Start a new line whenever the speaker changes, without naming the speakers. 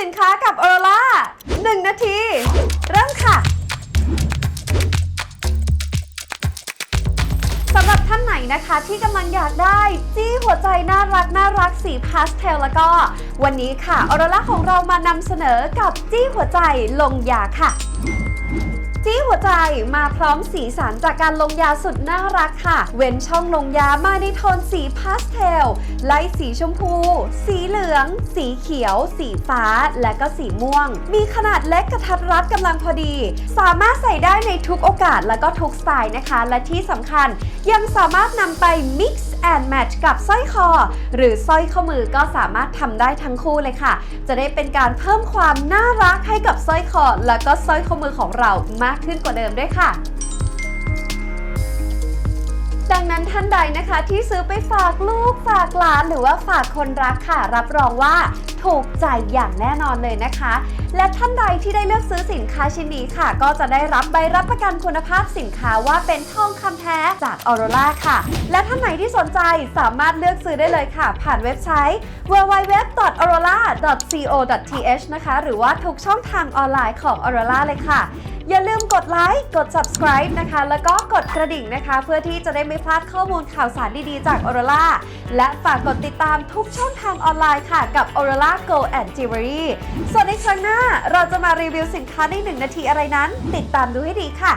สินค้ากับออรล่า1นาที เริ่มค่ะสำหรับท่านไหนนะคะที่กำลังอยากได้ จี้หัวใจน่ารักน่ารักสีพาสเทลแล้วก็ วันนี้ค่ะออรล่าของเรามานำเสนอกับจี้หัวใจลงยาค่ะ หัวใจมาพร้อมสีสันจากการลงยาสุดน่ารักค่ะ เว้นช่องลงยามาในโทนสีพาสเทล ไล่สีชมพู สีเหลือง สีเขียว สีฟ้า และก็สีม่วง มีขนาดเล็กกระทัดรัดกำลังพอดี สามารถใส่ได้ในทุกโอกาสและก็ทุกสไตล์นะคะ และที่สำคัญยังสามารถนำไป mix and match กับสร้อยคอ หรือสร้อยข้อมือก็สามารถทำได้ทั้งคู่เลยค่ะ จะได้เป็นการเพิ่มความน่ารักให้กับสร้อยคอ และก็สร้อยข้อมือของเรามากขึ้นกว่าเดิมด้วยค่ะ ดังนั้นท่านใดนะคะที่ซื้อไปฝากลูกฝากหลานหรือว่าฝากคนรักค่ะ รับรองว่า ถูกใจอย่างแน่นอนเลยนะคะ และท่านใดที่ได้เลือกซื้อสินค้าชิ้นนี้ค่ะ ก็จะได้รับใบรับประกันคุณภาพสินค้าว่าเป็นทองคำแท้จากออโรล่าค่ะ และท่านไหนที่สนใจสามารถเลือกซื้อได้เลยค่ะ ผ่านเว็บไซต์ www.aurora.co.th นะคะ หรือว่าทุกช่องทางออนไลน์ของ Aurora เลยค่ะอย่าลืมกดไลค์ กด subscribe นะคะ แล้วก็กดกระดิ่งนะคะ เพื่อที่จะได้ไม่พลาดข้อมูลข่าวสารดีๆ จาก Aurora และฝากกดติดตามทุกช่องทางออนไลน์ค่ะ กับ Aurora Go and Jewelry ส่วนในครั้งหน้าเราจะมารีวิวสินค้าใน 1 นาทีอะไรนั้น ติดตามดูให้ดีค่ะ